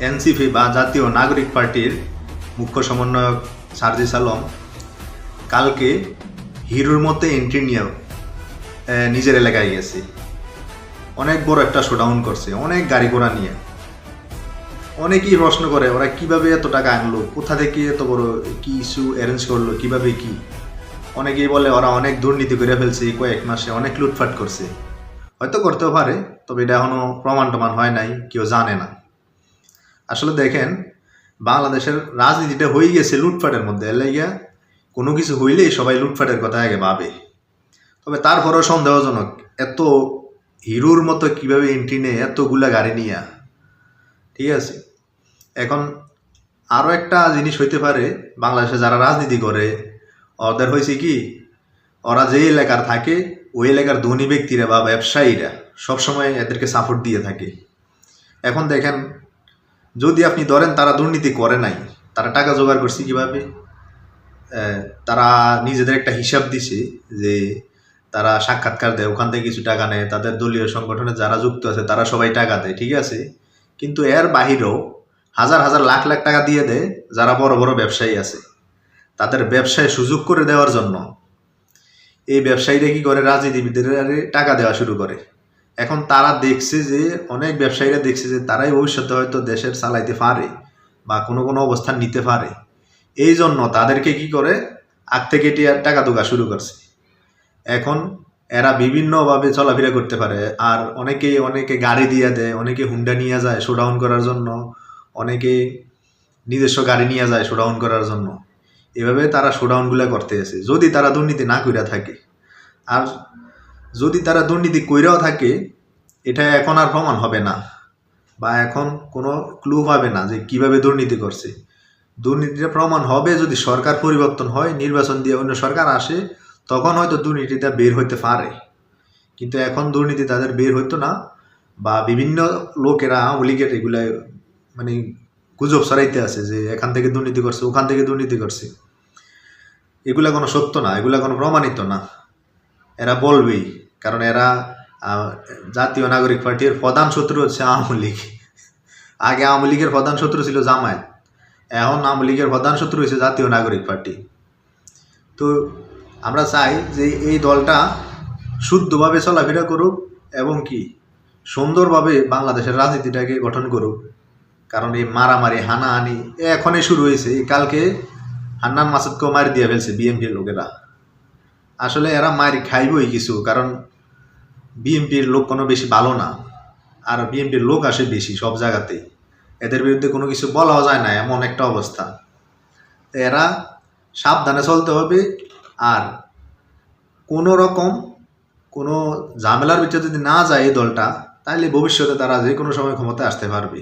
NCP বা জাতীয় নাগরিক পার্টির মুখ্য সমন্বয়ক সার্জিস আলম কালকে হিরোর মতে এন্ট্রি নিয়ে আহ, নিজের এলাকায় গেছে। অনেক বড় একটা শোডাউন করছে অনেক গাড়ি ঘোড়া নিয়ে। অনেকেই প্রশ্ন করে ওরা কীভাবে এত টাকা আনলো? কোথা থেকে এত বড় কি ইস্যু অ্যারেঞ্জ করল? কীভাবে কি? অনেকেই বলে ওরা অনেক দুর্নীতি করে ফেলছে কয়েক মাসে অনেক লুটফাট করছে। হয়তো করতেও পারে তবে এটা এখনও প্রমাণ টমান হয় নাই কেউ জানে না। আসলে দেখেন, বাংলাদেশের রাজনীতিটা হয়ে গেছে লুটফাটের মধ্যে। এর লাইগা কোনো কিছু হইলেই সবাই লুটফাটের কথা আগে ভাবে। তবে তারপরেও সন্দেহজনক, এত হিরোর মতো কীভাবে এন্ট্রি নেয়, এতগুলা গাড়ি নিয়ে। ঠিক আছে? এখন আরও একটা জিনিস হইতে পারে, বাংলাদেশে যারা রাজনীতি করে, ওদের হয়েছে কি, ওরা যে এলাকার থাকে, ওই এলাকার ধনী ব্যক্তিরা বা ব্যবসায়ীরা সবসময় এদেরকে সাপোর্ট দিয়ে থাকে। এখন দেখেন যদি আপনি ধরেন তারা দুর্নীতি করে নাই, তারা টাকা জোগাড় করছে কীভাবে? তারা নিজেদের একটা হিসাব দিছে যে তারা সাক্ষাৎকার দেয়, ওখান থেকে কিছু টাকা নেয়। তাদের দলীয় সংগঠনে যারা যুক্ত আছে, তারা সবাই টাকা দেয়, ঠিক আছে? কিন্তু এর বাহিরেও হাজার হাজার লাখ লাখ টাকা দিয়ে দেয় যারা বড় বড় ব্যবসায়ী আছে। তাদের ব্যবসায় সুযোগ করে দেওয়ার জন্য এই ব্যবসায়ীরা কি করে? রাজনীতিবিদদের টাকা দেওয়া শুরু করে। এখন তারা দেখছে যে, অনেক ব্যবসায়ীরা দেখছে যে তারাই ভবিষ্যতে হয়তো দেশের চালাইতে পারে বা কোনো কোনো অবস্থান নিতে পারে। এই জন্য তাদেরকে কি করে? আগ থেকে টিয়ার টাকা দোকা শুরু করছে। এখন এরা বিভিন্নভাবে চলাফেরা করতে পারে। আর অনেকেই অনেকে গাড়ি দিয়ে দেয়, অনেকে হুন্ডা নিয়ে যায় শোডাউন করার জন্য, অনেকে নিজস্ব গাড়ি নিয়ে যায় শোডাউন করার জন্য। এভাবে তারা শোডাউনগুলো করতে আছে। যদি তারা দুর্নীতি না কইরা থাকে। আর যদি তারা দুর্নীতি কইরাও থাকে, এটা এখন আর প্রমাণ হবে না। বা এখন কোনো ক্লু পাবে না যে কীভাবে দুর্নীতি করছে। দুর্নীতিটা প্রমাণ হবে যদি সরকার পরিবর্তন হয়, নির্বাচন দিয়ে অন্য সরকার আসে, তখন হয়তো দুর্নীতিটা বের হইতে পারে। কিন্তু এখন দুর্নীতি তাদের বের হইতো না বা বিভিন্ন লোকেরা, আওয়ামী লীগের এগুলা মানে গুজব সরাইতে আছে যে এখান থেকে দুর্নীতি করছে, ওখান থেকে দুর্নীতি করছে। এগুলা কোনো সত্য না, এগুলা কোনো প্রমাণিত না। এরা বলবেই, কারণ এরা জাতীয় নাগরিক পার্টির প্রধান শত্রু হচ্ছে আওয়ামী লীগ। আগে আওয়ামী লীগের প্রধান শত্রু ছিল জামায়াত। এখন আওয়ামী লীগের প্রধান শত্রু হয়েছে জাতীয় নাগরিক পার্টি। তো আমরা চাই যে এই দলটা শুদ্ধভাবে চলাফেরা করুক এবং কি, সুন্দরভাবে বাংলাদেশের রাজনীতিটাকে গঠন করুক। কারণ এই মারামারি, হানাহানি এখনই শুরু হয়েছে। কালকে হান্নান মাসুদকেও মারি দিয়ে ফেলছে বিএমপির লোকেরা। আসলে এরা মারি খাইবই কিছু, কারণ বিএমপির লোক কোনো বেশি ভালো না। আর বিএমপির লোক আসে বেশি সব জায়গাতেই। এদের বিরুদ্ধে কোনো কিছু বলাও যায় না, এমন একটা অবস্থা। এরা সাবধানে চলতে হবে, আর কোনো রকম কোনো ঝামেলার ভিতরে যদি না যায় এই দলটা তাহলে ভবিষ্যতে তারা যে কোনো সময় ক্ষমতায় আসতে পারবে।